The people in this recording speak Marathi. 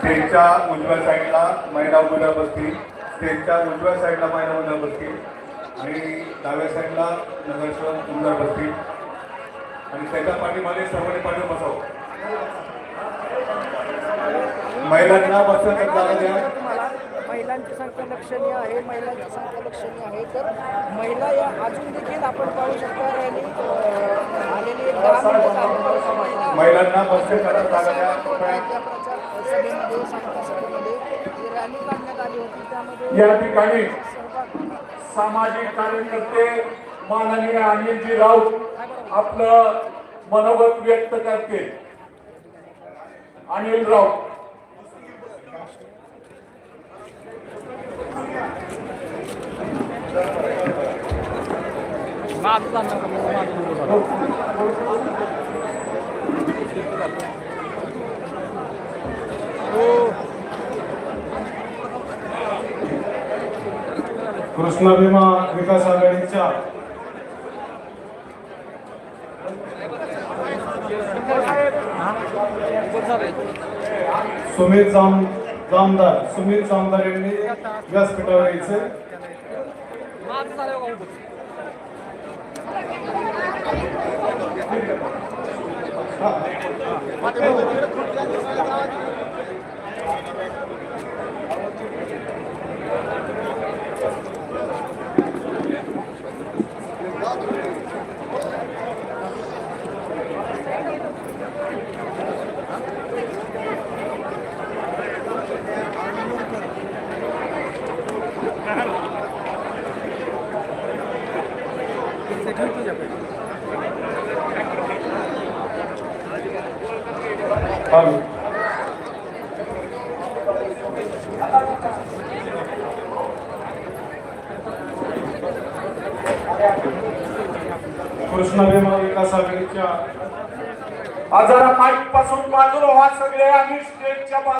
स्टेजच्या उजव्या साईडला महिला उभ्या बसतील स्टेजच्या उजव्या साईडला महिला उभ्या बसतील आणि डाव्या साईडला नगरसेवक उमदार बसतील आणि त्याच्या पाठीमागे सर्वांनी पाठी बसावं. महिलांना बसण्याची जागा द्या. महिलांची संख्या लक्षणीय आहे महिलांची संख्या लक्षणीय आहे. तर महिला या अजून देखील आपण पाहू शकता रॅली आलेली एक आली होती. त्यामध्ये या ठिकाणी सामाजिक कार्यकर्ते माननीय अनिलजी राऊत आपलं मनोगत व्यक्त करते अनिल राऊत. कृष्णा भीमा विकास आघाडीच्या. सुमित जाम जामदार सुमित जामदार यांनी व्यासपीठावर यायचे. हा Vamos. कृष्णा भीमा विकास आघाडीच्या जरा माईकपासून बाजूला व्हा सगळे आम्ही स्टेजच्या